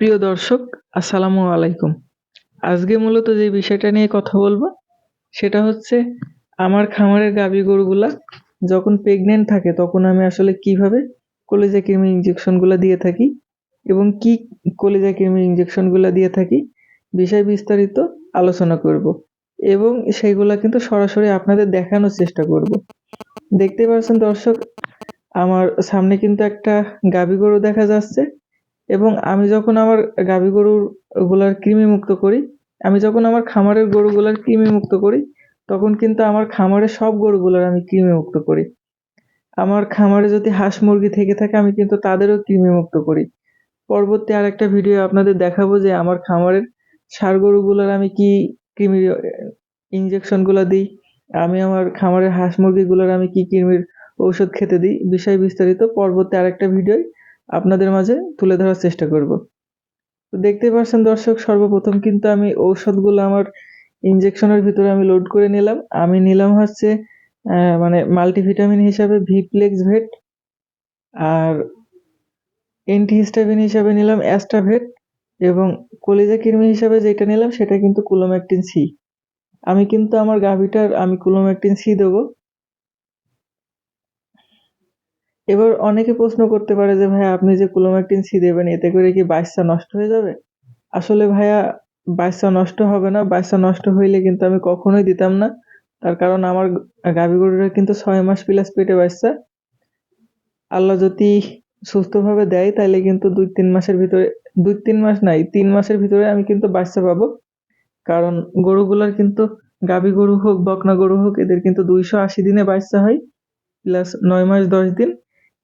প্রিয় দর্শক, আসসালামু আলাইকুম। আজকে মূলত যে বিষয়টা নিয়ে কথা বলব, সেটা হচ্ছে আমার খামারের গাভী গরুগুলা যখন প্রেগনেন্ট থাকে, তখন আমি আসলে কীভাবে কলেজা কৃমি ইঞ্জেকশনগুলো দিয়ে থাকি এবং কি কলিজা কৃমি ইঞ্জেকশনগুলো দিয়ে থাকি বিষয় বিস্তারিত আলোচনা করব এবং সেইগুলা কিন্তু সরাসরি আপনাদের দেখানোর চেষ্টা করব। দেখতে পাচ্ছেন দর্শক, আমার সামনে কিন্তু একটা গাভী গরু দেখা যাচ্ছে। এবং আমি যখন আমার গাভী গরুরগুলার কৃমি মুক্ত করি, আমি যখন আমার খামারের গরুগুলার কৃমি মুক্ত করি, তখন কিন্তু আমার খামারের সব গরুগুলার আমি কৃমি মুক্ত করি। আমার খামারে যদি হাঁস মুরগি থেকে থাকে, আমি কিন্তু তাদেরও কৃমি মুক্ত করি। পরবর্তী আর একটা ভিডিও আপনাদের দেখাবো যে আমার খামারের ষাঁড় গরুগুলার আমি কি কৃমির ইঞ্জেকশনগুলো দিই, আমি আমার খামারের হাঁস মুরগিগুলোর আমি কি কৃমির ঔষধ খেতে দিই, বিষয় বিস্তারিত পরবর্তী আরেকটা ভিডিওয় আপনাদের মাঝে তুলে ধরার চেষ্টা করব। তো দেখতে পাচ্ছেন দর্শক, সর্বপ্রথম কিন্তু আমি ঔষধগুলো আমার ইঞ্জেকশনের ভিতরে আমি লোড করে নিলাম। আমি নিলাম হচ্ছে মানে মাল্টিভিটামিন হিসাবে ভিপ্লেক্স ভেট আর অ্যান্টিহিস্টামিন হিসাবে নিলাম অ্যাস্টাভেট এবং কলিজা কৃমি হিসাবে যেটা নিলাম সেটা কিন্তু কুলোম্যাকটিন সি আমি কিন্তু আমার গাভিটার, আমি কুলোম্যাকটিন সি দেবো। এবার অনেকে প্রশ্ন করতে পারে যে, ভাইয়া, আপনি যে ক্লোম্যাকটিন সি দেবেন, এতে করে কি বাচ্চা নষ্ট হয়ে যাবে? আসলে ভাইয়া বাচ্চা নষ্ট হবে না। বাচ্চা নষ্ট হইলে কিন্তু আমি কখনোই দিতাম না। তার কারণ আমার গাভী গরুরা কিন্তু ছয় মাস প্লাস পেটে বাচ্চা আল্লাহ যদি সুস্থভাবে দেয় তাহলে কিন্তু দুই তিন মাসের ভিতরে, দুই তিন মাস নাই, তিন মাসের ভিতরে আমি কিন্তু বাচ্চা পাবো। কারণ গরুগুলোর কিন্তু গাভী গরু হোক, বকনা গরু হোক, এদের কিন্তু দুইশো আশি দিনে বাচ্চা হয়, প্লাস নয় মাস দশ দিন।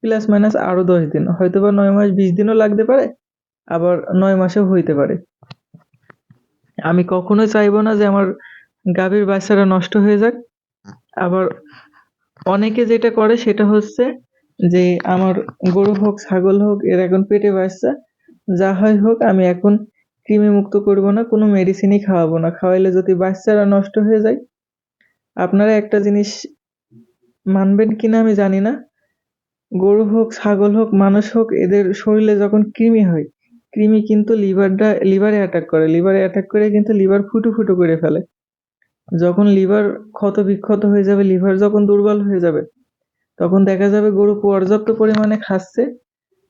প্লাস মাইনাস আরও দশ দিন। হয়তো বা নয় মাস, বিশ দিনও লাগতে পারে, আবার নয় মাসেও হইতে পারে। আমি কখনোই চাইব না যে আমার গাভীর বাচ্চারা নষ্ট হয়ে যাক। আবার অনেকে যেটা করে সেটা হচ্ছে যে আমার গরু হোক, ছাগল হোক, এর এখন পেটে বাচ্চা, যা হয় হোক, আমি এখন কৃমি মুক্ত করব না, কোনো মেডিসিনই খাওয়াবো না। খাওয়াইলে যদি বাচ্চারা নষ্ট হয়ে যায়, আপনারা একটা জিনিস মানবেন কিনা আমি জানি না। গরু হোক, ছাগল হোক, মানুষ হোক, এদের শরীরে যখন কৃমি হয়, কৃমি কিন্তু লিভারটা, লিভারে অ্যাটাক করে। লিভারে অ্যাটাক করে কিন্তু লিভার ফুটো ফুটো করে ফেলে। যখন লিভার ক্ষত বিক্ষত হয়ে যাবে, লিভার যখন দুর্বল হয়ে যাবে, তখন দেখা যাবে গরু পর্যাপ্ত পরিমাণে খাচ্ছে,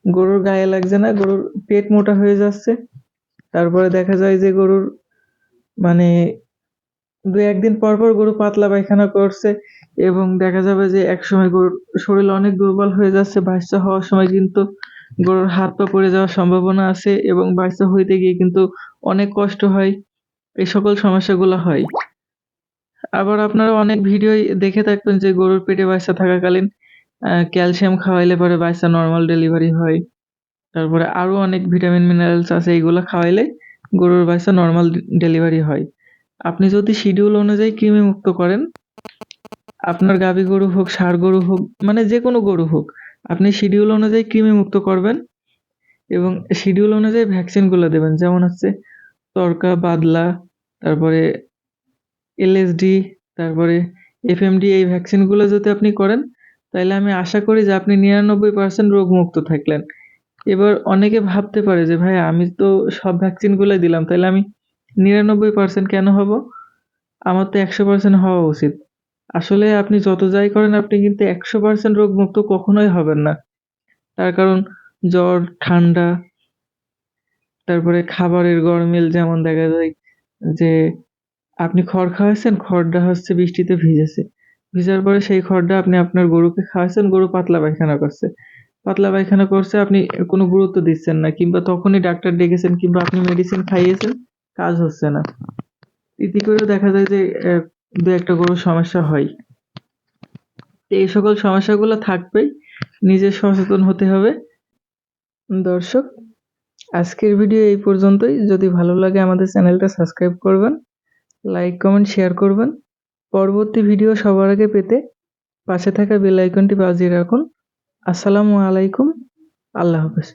গরুর গায়ে লাগছে না, গরুর পেট মোটা হয়ে যাচ্ছে। তারপরে দেখা যায় যে গরুর মানে দু একদিন পর পর গরু পাতলা পায়খানা করছে এবং দেখা যাবে যে একসময় গরুর শরীর অনেক দুর্বল হয়ে যাচ্ছে, বাচ্চা হওয়ার সময় কিন্তু গরুর হাত পা পড়ে যাওয়ার সম্ভাবনা আছে এবং বাচ্চা হইতে গিয়ে কিন্তু অনেক কষ্ট হয়, এই সকল সমস্যাগুলো হয়। আবার আপনারা অনেক ভিডিও দেখে থাকবেন যে গরুর পেটে বাচ্চা থাকাকালীন ক্যালসিয়াম খাওয়াইলে পরে বাচ্চা নর্মাল ডেলিভারি হয়। তারপরে আরও অনেক ভিটামিন, মিনারেলস আছে এইগুলো খাওয়াইলে গরুর বাচ্চা নর্মাল ডেলিভারি হয়। আপনি যদি শিডিউল অনুযায়ী কৃমি মুক্ত করেন আপনার গাভী গরু হোক ষাঁড় গরু হোক মানে যে কোনো গরু হোক, আপনি শিডিউল অনুযায়ী কৃমি মুক্ত করবেন এবং শিডিউল অনুযায়ী ভ্যাকসিনগুলো দেবেন। যেমন হচ্ছে তরকা, বাদলা, তারপরে এলএসডি তারপরে এফএমডি এই ভ্যাকসিনগুলো যদি আপনি করেন তাহলে আমি আশা করি যে আপনি নিরানব্বই পার্সেন্ট রোগমুক্ত থাকলেন। এবার অনেকে ভাবতে পারে যে, ভাই, আমি তো সব ভ্যাকসিনগুলো দিলাম তাহলে আমি নিরানব্বই পার্সেন্ট কেন হব? আমার তো একশো পার্সেন্ট হওয়া উচিত। আসলে আপনি যত যাই করেন, আপনি কিন্তু একশো পার্সেন্ট রোগমুক্ত কখনোই হবেন না। তার কারণ, জ্বর, ঠান্ডা, তারপরে খাবারের গরমিল যেমন দেখা যায় যে, আপনি খড় খাওয়াচ্ছেন খড়টা হচ্ছে বৃষ্টিতে ভিজেছে। ভিজার পরে সেই খড়টা আপনি আপনার গরুকে খাওয়াচ্ছেন গরু পাতলা পায়খানা করছে। পাতলা পায়খানা করছে, আপনি কোনো গুরুত্ব দিচ্ছেন না, কিংবা তখনই ডাক্তার ডেকেছেন, কিংবা আপনি মেডিসিন খাইয়েছেন, কাজ হচ্ছে না। ইতি করেও দেখা যায় যে দু একটা গরুর সমস্যা হয়। এই সকল সমস্যাগুলো থাকবেই, নিজে সচেতন হতে হবে। দর্শক, আজকের ভিডিও এই পর্যন্তই। যদি ভালো লাগে আমাদের চ্যানেলটা সাবস্ক্রাইব করবেন, লাইক, কমেন্ট, শেয়ার করবেন। পরবর্তী ভিডিও সবার আগে পেতে পাশে থাকা বেল আইকনটি বাজিয়ে রাখুন। আসসালামু আলাইকুম, আল্লাহ হাফেজ।